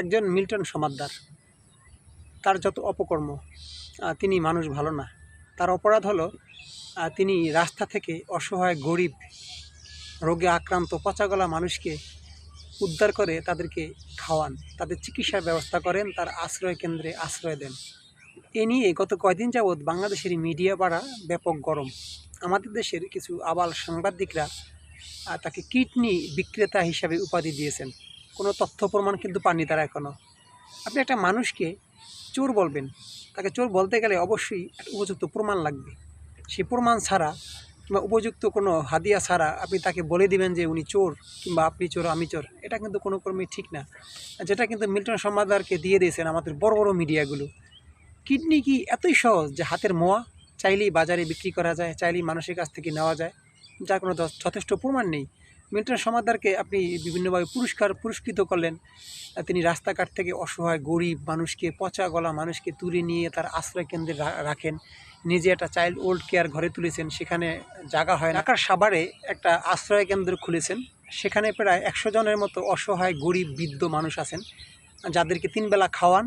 একজন মিল্টন সমাদ্দার। তার যত অপকর্ম তিনি মানুষ ভালো না। তার অপরাধ হলো তিনি রাস্তা থেকে অসহায়, গরিব, রোগে আক্রান্ত, পচাগলা মানুষকে উদ্ধার করে তাদেরকে খাওয়ান, তাদের চিকিৎসার ব্যবস্থা করেন, তার আশ্রয় কেন্দ্রে আশ্রয় দেন। এ নিয়ে গত কয়দিন যাবৎ বাংলাদেশের মিডিয়া পাড়া ব্যাপক গরম। আমাদের দেশের কিছু আবাল সাংবাদিকরা তাকে কিডনি বিক্রেতা হিসাবে উপাধি দিয়েছেন। কোনো তথ্য প্রমাণ কিন্তু পাননি তারা এখনও আপনি একটা মানুষকে চোর বলবেন, তাকে চোর বলতে গেলে অবশ্যই একটা উপযুক্ত প্রমাণ লাগবে। সেই প্রমাণ ছাড়া কিংবা উপযুক্ত কোনো হাদিয়া ছাড়া আপনি তাকে বলে দিবেন যে উনি চোর কিংবা আপনি চোর, আমি চোর, এটা কিন্তু কোনো ক্রমেই ঠিক না। যেটা কিন্তু মিল্টন সমাদারকে দিয়ে দিয়েছেন আমাদের বড় বড় মিডিয়াগুলো। কিডনি কি এতই সহজ যে হাতের মোয়া চাইলেই বাজারে বিক্রি করা যায়, চাইলেই মানুষের কাছ থেকে নেওয়া যায়? যার কোনো যথেষ্ট প্রমাণ নেই। মিল্টন সমাদারকে আপনি বিভিন্নভাবে পুরস্কার পুরস্কৃত করলেন। তিনি রাস্তাঘাট থেকে অসহায়, গরিব মানুষকে, পচা গলা মানুষকে তুলে নিয়ে তার আশ্রয় কেন্দ্রে রাখেন। নিজে একটা চাইল্ড ওল্ড কেয়ার ঘরে তুলেছেন। সেখানে জায়গা হয় ঢাকার সাভারে একটা আশ্রয় কেন্দ্র খুলেছেন। সেখানে প্রায় একশো জনের মতো অসহায়, গরিব, বৃদ্ধ মানুষ আছেন। যাদেরকে তিনবেলা খাওয়ান,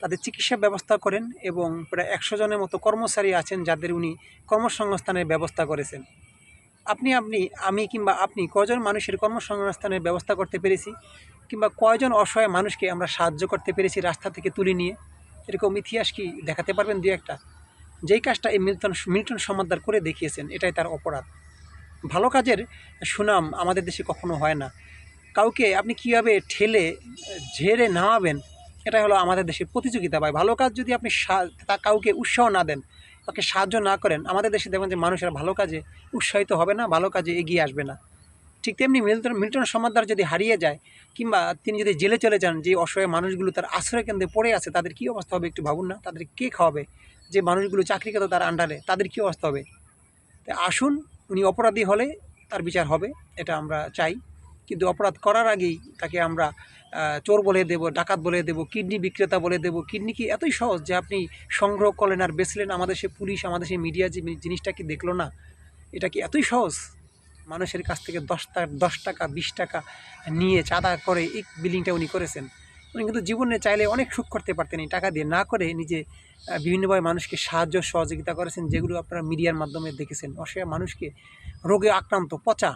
তাদের চিকিৎসা ব্যবস্থা করেন এবং প্রায় একশো জনের মতো কর্মচারী আছেন যাদের উনি কর্মসংস্থানের ব্যবস্থা করেছেন। আপনি আপনি, আমি কিংবা আপনি কয়জন মানুষের কর্মসংস্থানের ব্যবস্থা করতে পেরেছি কিংবা কয়জন অসহায় মানুষকে আমরা সাহায্য করতে পেরেছি রাস্তা থেকে তুলে নিয়ে? এরকম ইতিহাস কি দেখাতে পারবেন দু একটা? যেই কাজটা এই মিল্টন মিল্টন সমাদ্দার করে দেখিয়েছেন, এটাই তার অপরাধ। ভালো কাজের সুনাম আমাদের দেশে কখনো হয় না। কাউকে আপনি কীভাবে ঠেলে, ঝেড়ে নামাবেন এটা হলো আমাদের দেশের প্রতিযোগিতা ভাই। ভালো কাজ যদি আপনি তা কাউকে উৎসাহ না দেন তাকে সাহায্য না করেন, আমাদের দেশে দেখবেন যে মানুষের ভালো কাজে উৎসাহিত হবে না, ভালো কাজে এগিয়ে আসবে না। ঠিক তেমনি মিল্টন মিল্টন সমাদ্দার যদি হারিয়ে যায় কিংবা তিনি যদি জেলে চলে যান, যে অসহায় মানুষগুলো তার আশ্রয় কেন্দ্রে পড়ে আছে, তাদের কী অবস্থা হবে একটু ভাবুন না? তাদের কে খাওয়াবে? যে মানুষগুলো চাকরিগত তার আন্ডারে, তাদের কী অবস্থা হবে? তাই আসুন, উনি অপরাধী হলে তার বিচার হবে, এটা আমরা চাই। কিন্তু অপরাধ করার আগেই তাকে আমরা চোর বলে দেব, ডাকাত বলে দেব, কিডনি বিক্রেতা বলে দেব। কিডনি কি এতই সহজ যে আপনি সংগ্রহ করলেন আর বেচলেন? আমাদের সে পুলিশ, আমাদের সেই মিডিয়া যে জিনিসটা কি দেখল না? এটা কি এতই সহজ? মানুষের কাছ থেকে দশ টাকা দশ টাকা, বিশ টাকা নিয়ে চাঁদা করে এই বিল্ডিংটা উনি করেছেন। উনি কিন্তু জীবনে চাইলে অনেক সুখ করতে পারতেন। এই টাকা দিয়ে না করে নিজে বিভিন্নভাবে মানুষকে সাহায্য, সহযোগিতা করেছেন, যেগুলো আপনারা মিডিয়ার মাধ্যমে দেখেছেন। অসহায় মানুষকে রোগে আক্রান্ত, পচা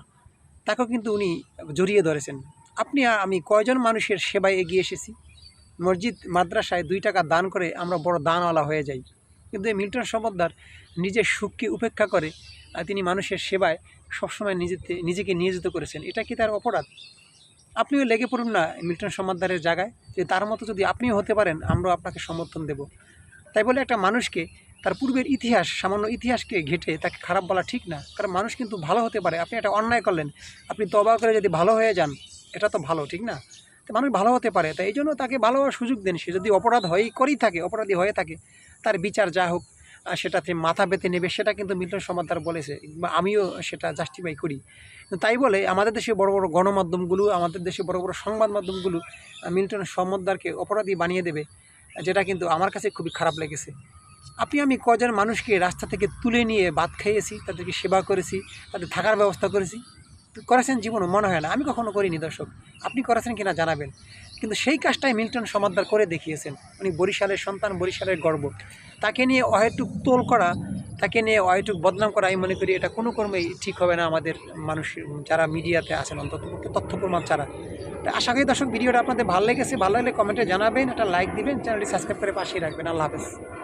তাকেও কিন্তু উনি জড়িয়ে ধরেছেন। আপনি আমি কয়জন মানুষের সেবায় এগিয়ে এসেছি? মসজিদ, মাদ্রাসায় দুই টাকা দান করে আমরা বড় দানওয়ালা হয়ে যাই। কিন্তু এই মিল্টন সমদ্দার নিজের সুখকে উপেক্ষা করে তিনি মানুষের সেবায় সবসময় নিজেতে, নিজেকে নিয়োজিত করেছেন। এটা কি তার অপরাধ? আপনিও লেগে পড়ুন না মিল্টন সমাদ্দারের জায়গায়। যে তার মতো যদি আপনিও হতে পারেন, আমরাও আপনাকে সমর্থন দেব। তাই বলে একটা মানুষকে তার পূর্বের ইতিহাস, সামান্য ইতিহাসকে ঘেটে তাকে খারাপ বলা ঠিক না। কারণ মানুষ কিন্তু ভালো হতে পারে। আপনি একটা অন্যায় করলেন। আপনি তবা করে যদি ভালো হয়ে যান, এটা তো ভালো, ঠিক না? তো মানুষ ভালো হতে পারে। তাই এই জন্য তাকে ভালো হওয়ার সুযোগ দেন সে। যদি অপরাধ হয়েই করেই থাকে, অপরাধী হয়ে থাকে, তার বিচার যা হোক সেটাতে মাথা পেতে নেবে, সেটা কিন্তু মিল্টন সমাদ্দার বলেছে, বা আমিও সেটা জাস্টিফাই করি। তাই বলে আমাদের দেশে বড় বড় গণমাধ্যমগুলো, আমাদের দেশে বড় বড় সংবাদ মাধ্যমগুলো মিল্টন সমাদ্দারকে অপরাধী বানিয়ে দেবে, যেটা কিন্তু আমার কাছে খুবই খারাপ লেগেছে। আপনি, আমি কজন মানুষকে রাস্তা থেকে তুলে নিয়ে ভাত খাইয়েছি, তাদেরকে সেবা করেছি, তাদের থাকার ব্যবস্থা করেছি? করেছেন জীবনও, মনে হয় না। আমি কখনো করিনি, দর্শক। আপনি করেছেন কিনা জানাবেন। কিন্তু সেই কাজটাই মিল্টন সমাদ্দার করে দেখিয়েছেন। উনি বরিশালের সন্তান, বরিশালের গর্ব। তাকে নিয়ে অহেতুক তোল করা, তাকে নিয়ে অহেতুক বদনাম করা, আমি মনে করি এটা কোনো কর্মেই ঠিক হবে না আমাদের মানুষ, যারা মিডিয়াতে আছেন, অন্তত তথ্য প্রমাণ ছাড়া। আশা করি, দর্শক, ভিডিওটা আপনাদের ভালো লেগেছে। ভালো লাগলে কমেন্টে জানাবেন, একটা লাইক দিবেন, চ্যানেলটি সাবস্ক্রাইব করে পাশেই রাখবেন। আল্লাহ হাফেজ।